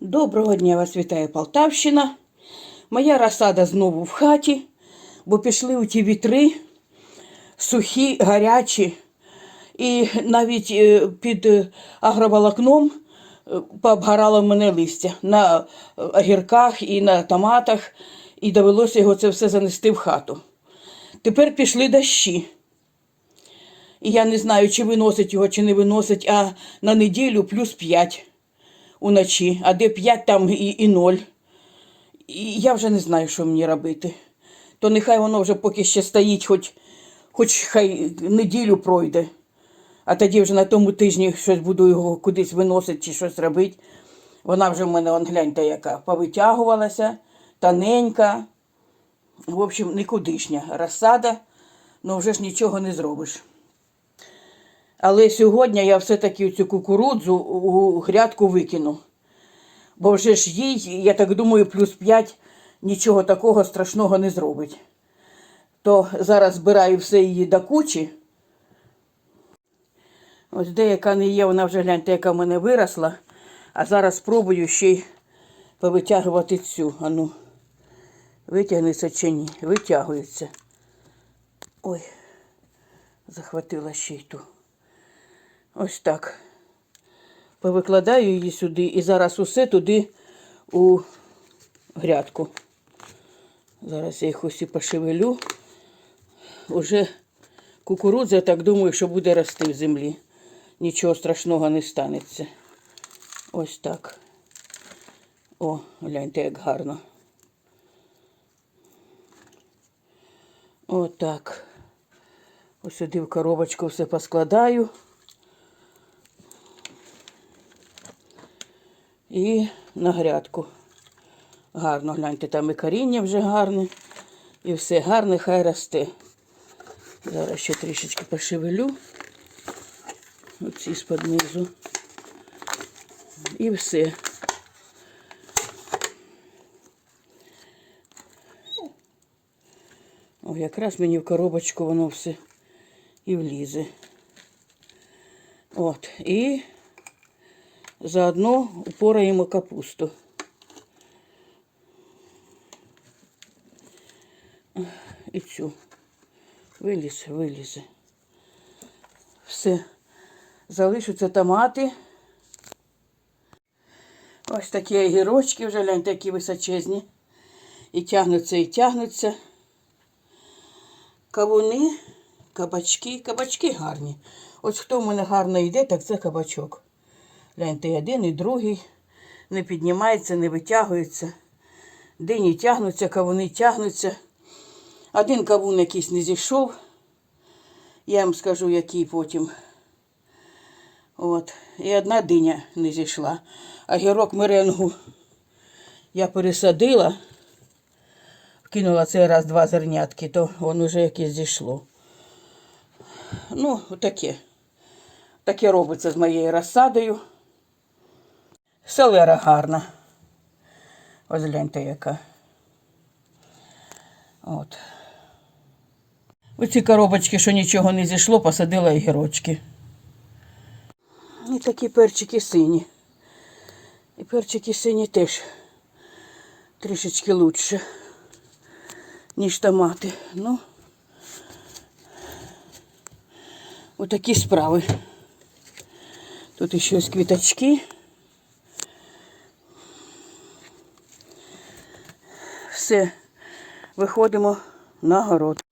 Доброго дня вас вітає Полтавщина. Моя розсада знову в хаті, бо пішли у ті вітри сухі, гарячі. І навіть е, під е, агроволокном е, пообгорало мене листя на огірках і на томатах, і довелося його це все занести в хату. Тепер пішли дощі. І я не знаю, чи виносить його, чи не виносить, а на неділю плюс 5 уночі, а де 5 там і, і 0. І я вже не знаю, що мені робити. То нехай воно вже поки ще стоїть, хоч, хоч хай неділю пройде. А тоді вже на тому тижні щось буду його кудись виносити чи щось робити. Вона вже в мене, он, гляньте, яка повитягувалася, тоненька. В общем, нікудишня розсада, ну вже ж нічого не зробиш. Але сьогодні я все-таки цю кукурудзу у грядку викину. Бо вже ж їй, я так думаю, плюс 5 нічого такого страшного не зробить. То зараз збираю все її до кучі. Ось деяка не є, вона вже гляньте, яка в мене виросла. А зараз спробую ще й повитягувати цю. Ану, витягнеться чи ні? Витягується. Ой, захватила ще й ту. Ось так. Повикладаю її сюди і зараз усе туди у грядку. Зараз я їх усі пошевелю. Уже кукурудза, я так думаю, що буде рости в землі. Нічого страшного не станеться. Ось так. О, гляньте, як гарно. Отак. Ось сюди в коробочку все поскладаю. І на грядку. Гарно, гляньте, там і коріння вже гарне. І все гарне, хай росте. Зараз ще трішечки пошевелю. Оці з-під низу. І все. О, якраз мені в коробочку воно все і влізе. От. І заодно упораємо капусту. І цю. Виліз, вилізе. Все. Залишаться томати. Ось такі огірочки вже гляньте, які височезні. І тягнуться, і тягнуться. Кавуни, кабачки. Кабачки гарні. Ось хто в мене гарно йде, так це кабачок. Гляньте, і один, і другий. Не піднімається, не витягується. Дині тягнуться, кавуни тягнуться. Один кавун якийсь не зійшов. Я вам скажу, який потім. От. І одна диня не зійшла. А гірок меренгу я пересадила, вкинула цей раз два зернятки, то воно вже якесь зійшло. Ну, таке. Таке робиться з моєю розсадою. Селера гарна. Ось гляньте яка. От. Оці коробочки, що нічого не зійшло, посадила огірочки. І такі перчики сині. І перчики сині теж трішечки лучше, ніж томати. Ну, отакі справи. Тут ще ось квіточки. Все, виходимо на город.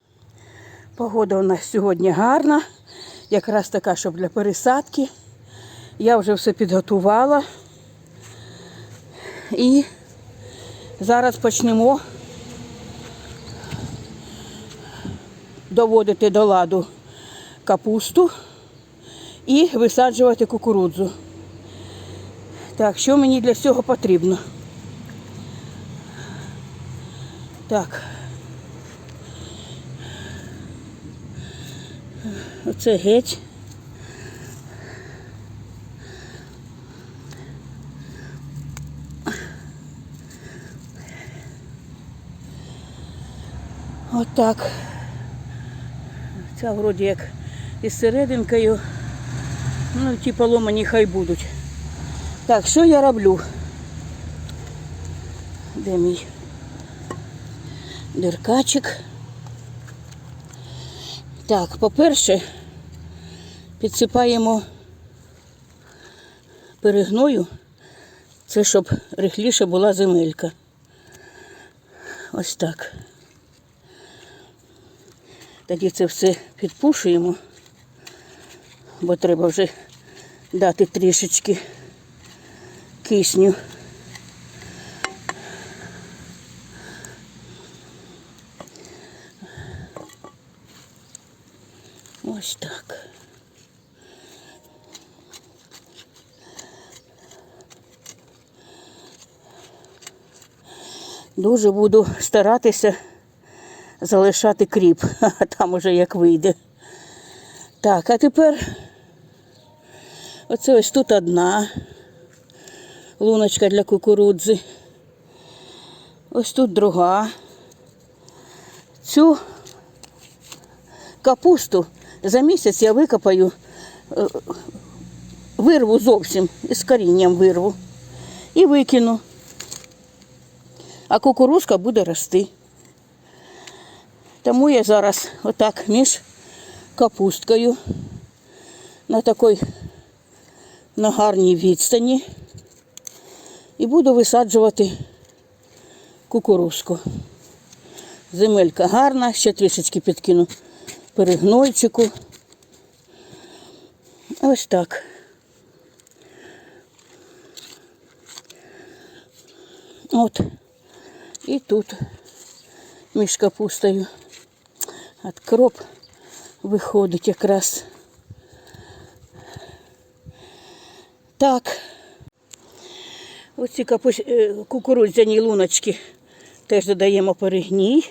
Погода у нас сьогодні гарна, якраз така, щоб для пересадки. Я вже все підготувала. І зараз почнемо доводити до ладу капусту і висаджувати кукурудзу. Так, що мені для цього потрібно? Так. Оце геть. Отак. Ця вроді як із серединкою. Ну, ті поломані хай будуть. Так, що я роблю? Де мій диркачик? Так, по-перше, підсипаємо перегною. Це щоб рихліше була земелька. Ось так. Тоді це все підпушуємо, бо треба вже дати трішечки кисню. Ось так. Дуже буду старатися залишати кріп, а там уже як вийде. Так, а тепер оце ось тут одна луночка для кукурудзи. Ось тут друга. Цю капусту за місяць я викопаю, е, вирву зовсім, із корінням вирву і викину. А кукурузка буде рости. Тому я зараз отак між капусткою на такій на гарній відстані і буду висаджувати кукурузку. Земелька гарна, ще трішечки підкину перегнойчику. Ось так. От. І тут між капустою. От кроп виходить якраз. Так. Оці капусь... е, кукурудзяні луночки теж додаємо перегній.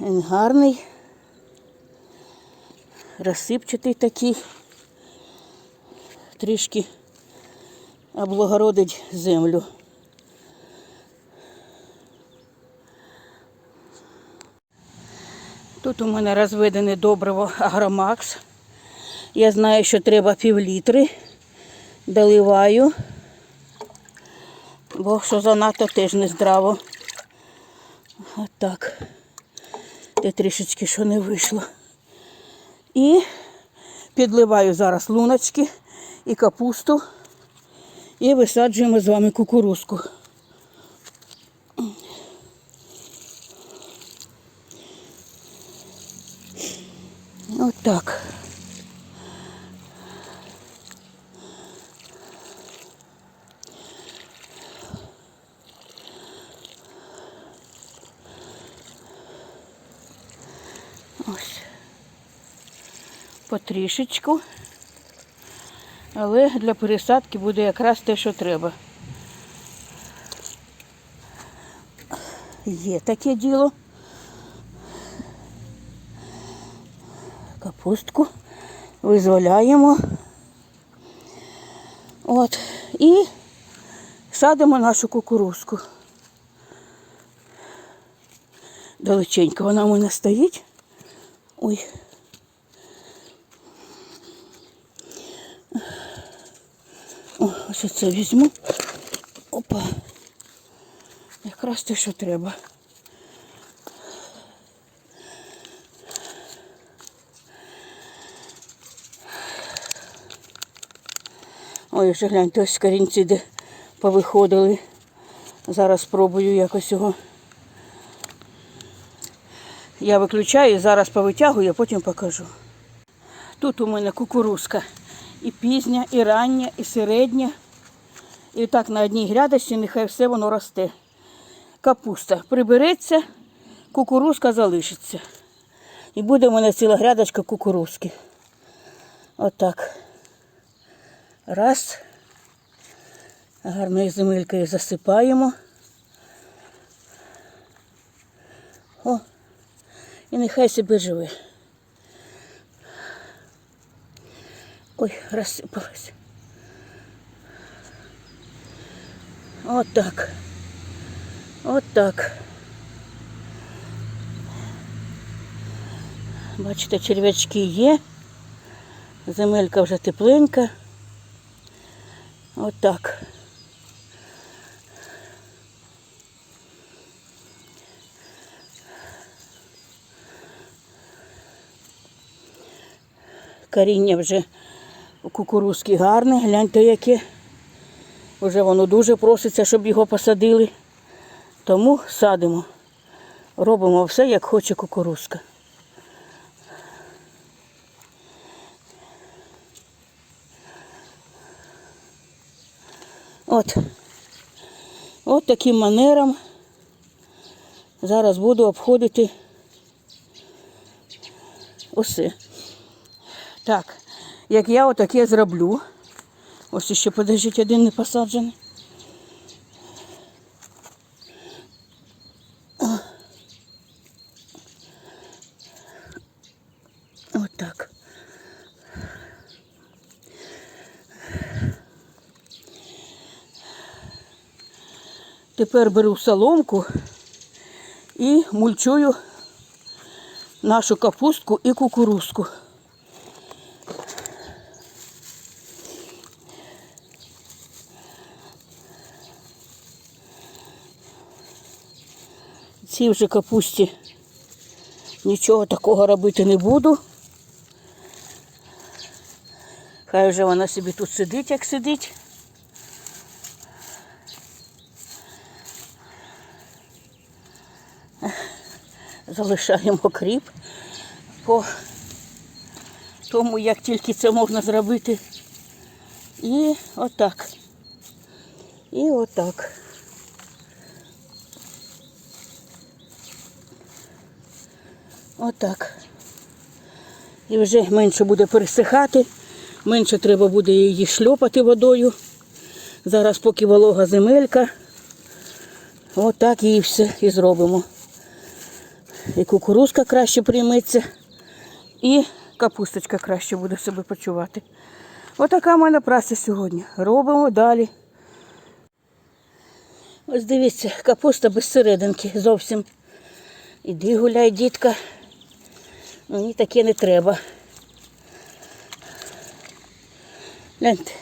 Він гарний, розсипчатий такий, трішки облагородить землю. Тут у мене розведене добриво Агромакс. Я знаю, що треба пів літри. Доливаю, бо що занадто теж не здраво. Отак. Те трішечки що не вийшло. І підливаю зараз луночки і капусту. І висаджуємо з вами кукурузку. Отак. Ось. Потрішечку. Але для пересадки буде якраз те, що треба. Є таке діло. Капустку визволяємо. От. І садимо нашу кукурузку. Далеченько вона у мене стоїть. Ой. О, ось це візьму. Опа. Якраз те, що треба. Ой, вже гляньте, ось корінці де повиходили. Зараз спробую якось його. Я виключаю, зараз повитягую, а потім покажу. Тут у мене кукурузка і пізня, і рання, і середня. І так на одній грядочці нехай все воно росте. Капуста прибереться, кукурузка залишиться. І буде у мене ціла грядочка кукурузки. Отак. Раз. Гарною земелькою засипаємо. О, і нехай себе живе. Ой, розсипалась. От так. От так. Бачите, черв'ячки є. Земелька вже тепленька. От так. Коріння вже кукурузки гарне, гляньте яке. Вже воно дуже проситься, щоб його посадили. Тому садимо. Робимо все, як хоче кукурузка. От. От таким манером зараз буду обходити усе. Так, як я отаке зроблю. Ось ще подождіть, один не посаджений. Отак. Тепер беру соломку і мульчую нашу капустку і кукурузку. Цій вже капусті нічого такого робити не буду. Хай вже вона собі тут сидить, як сидить. Залишаємо кріп по тому, як тільки це можна зробити. І отак. І отак. Отак. І вже менше буде пересихати, менше треба буде її шльопати водою. Зараз поки волога земелька. Отак її все і зробимо. І кукурузка краще прийметься, і капусточка краще буде себе почувати. Отака в мене праця сьогодні. Робимо далі. Ось дивіться, капуста без серединки зовсім. Іди гуляй, дітка. Мені таке не треба. Гляньте.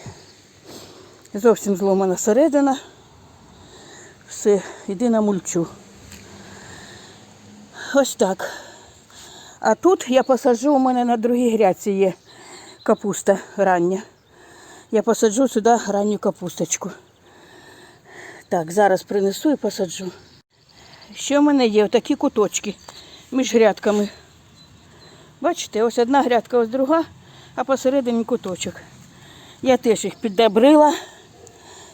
Зовсім зломана середина. Все, йди на мульчу. Ось так. А тут я посаджу, у мене на другій грядці є капуста рання. Я посаджу сюди ранню капусточку. Так, зараз принесу і посаджу. Ще в мене є такі куточки між грядками. Бачите, ось одна грядка, ось друга, а посередині куточок. Я теж їх піддобрила,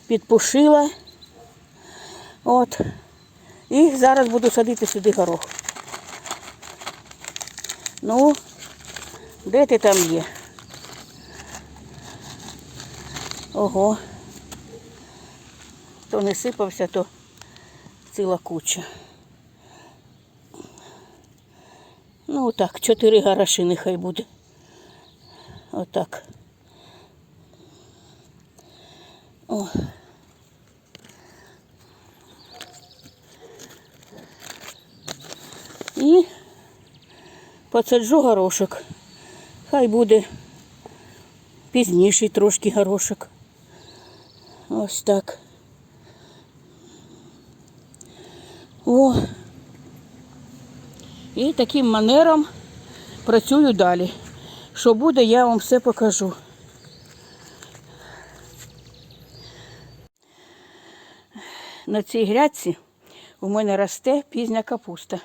підпушила. От. І зараз буду садити сюди горох. Ну, де ти там є? Ого. То не сипався, то ціла куча. Ну так, чотири гараші нехай буде. Отак. О. І посаджу горошок. Хай буде пізніший трошки горошок. Ось так. О. І таким манером працюю далі. Що буде, я вам все покажу. На цій грядці у мене росте пізня капуста.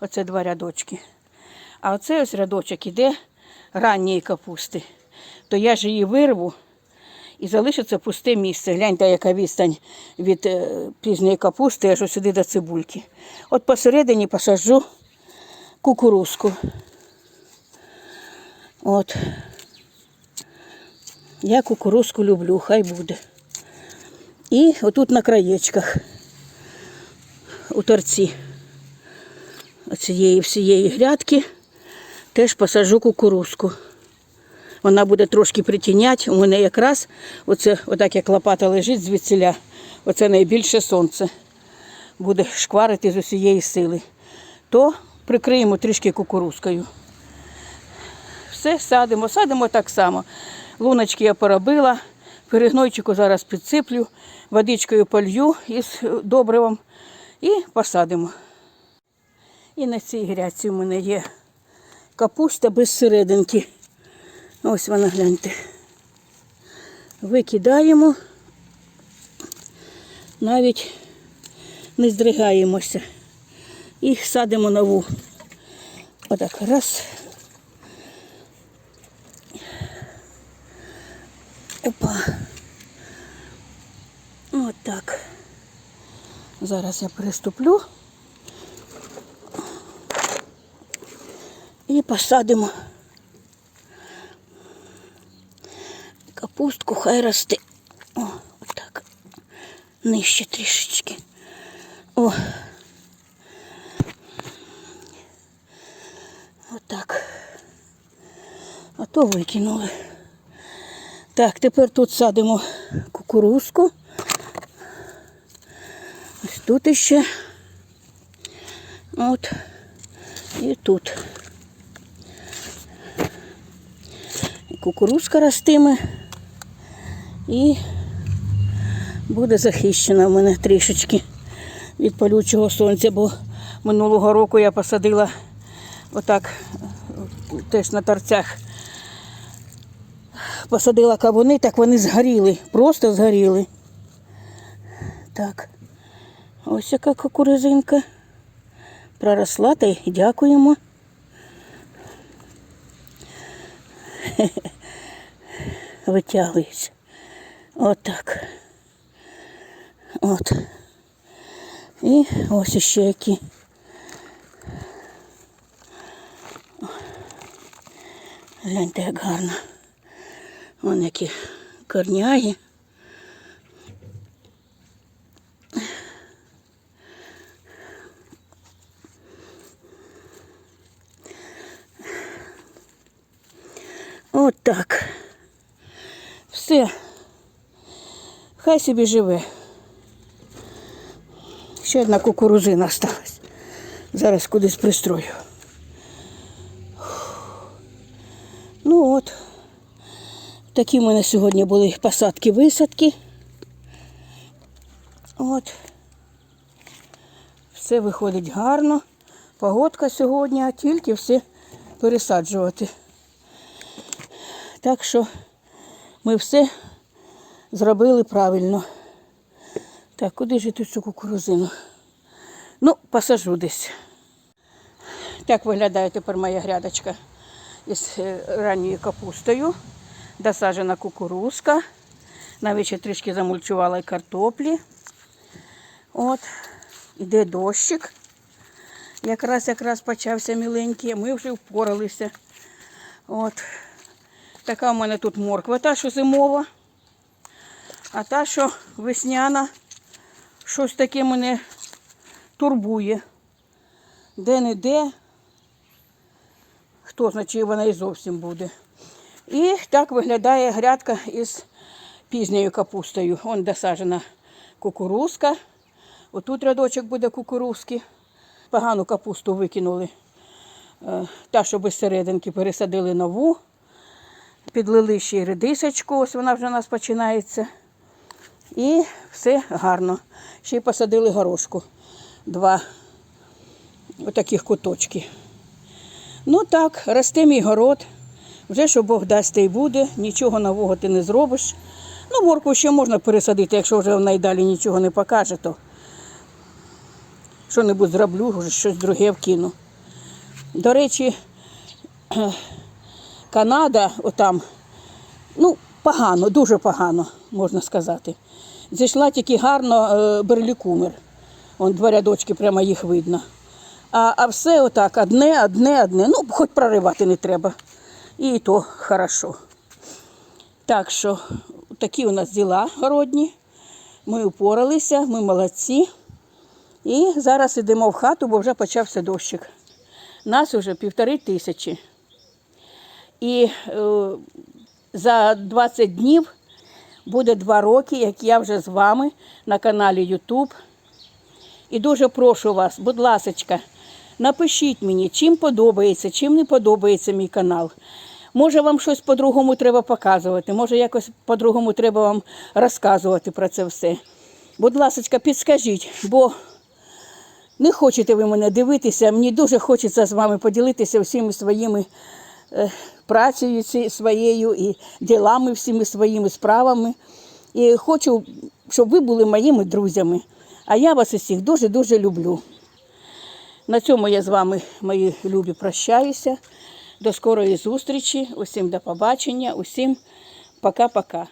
Оце два рядочки. А оце ось рядочок іде ранньої капусти. То я ж її вирву і залишиться пусте місце. Гляньте, яка відстань від е, пізньої капусти аж сюди до цибульки. От посередині посаджу кукурузку. От. Я кукурузку люблю, хай буде. І отут на краєчках, у торці оцієї всієї грядки, теж посаджу кукурузку. Вона буде трошки притіняти. У мене якраз оце, отак як лопата лежить звідсіля, оце найбільше сонце буде шкварити з усієї сили. То прикриємо трішки кукурузкою. Все, садимо, садимо так само. Луночки я поробила, перегнойчику зараз підсиплю, водичкою полью із добривом і посадимо. І на цій грядці у мене є капуста без серединки. Ось вона гляньте. Викидаємо, навіть не здригаємося. І садимо нову. Отак, раз. Опа. Отак. Зараз я переступлю. І посадимо. Капустку хай росте. О, отак. Нижче трішечки. О. Отак. А то викинули. Так, тепер тут садимо кукурузку. Ось тут іще. От. І тут. І кукурузка ростиме. І буде захищена в мене трішечки від палючого сонця, бо минулого року я посадила отак теж на торцях. Посадила кавуни, так вони згоріли, просто згоріли. Так, ось яка кукурузинка. Проросла та й дякуємо. Витягується. Отак. От. І ось іще які. Гляньте, як гарно. Вон які корняги. От так. Все. Хай собі живе. Ще одна кукурузина осталась. Зараз кудись пристрою. Ну от. Такі в мене сьогодні були посадки-висадки. От. Все виходить гарно. Погодка сьогодні, а тільки все пересаджувати. Так що ми все зробили правильно. Так, куди ж тут цю кукурузину? Ну, посажу десь. Так виглядає тепер моя грядочка із е, ранньою капустою. Досаджена кукурузка. Навіть ще трішки замульчувала і картоплі. От, іде дощик. Якраз якраз почався міленький, ми вже впоралися. От. Така в мене тут морква, та, що зимова. А та, що весняна, щось таке мене турбує. Де-не-де. Хто знає, чи вона і зовсім буде. І так виглядає грядка із пізньою капустою. Вон досаджена кукурузка. Отут рядочок буде кукурузки. Погану капусту викинули. Е, Та, що без серединки, пересадили нову. Підлили ще й редисочку, ось вона вже у нас починається. І все гарно. Ще й посадили горошку. Два отаких куточки. Ну так, росте мій город. Вже що Бог дасть, те й буде, нічого нового ти не зробиш. Ну, морку ще можна пересадити, якщо вже вона й далі нічого не покаже, то що-небудь зроблю, вже щось друге вкину. До речі, Канада, отам, ну, погано, дуже погано, можна сказати. Зійшла тільки гарно е, берлікумер. Вон два рядочки, прямо їх видно. А, а все отак, одне, одне, одне. Ну, хоч проривати не треба. І то хорошо. Так що такі у нас діла городні. Ми упоралися, ми молодці. І зараз йдемо в хату, бо вже почався дощик. Нас вже півтори тисячі. І е, за 20 днів буде два роки, як я вже з вами на каналі YouTube. І дуже прошу вас, будь ласочка, напишіть мені, чим подобається, чим не подобається мій канал. Може, вам щось по-другому треба показувати, може, якось по-другому треба вам розказувати про це все. Будь ласочка, підскажіть, бо не хочете ви мене дивитися, мені дуже хочеться з вами поділитися всіми своїми працею своєю і ділами всіми своїми справами. І хочу, щоб ви були моїми друзями. А я вас усіх дуже-дуже люблю. На цьому я з вами, мої любі, прощаюся. До скорої зустрічі. Усім до побачення, усім пока-пока.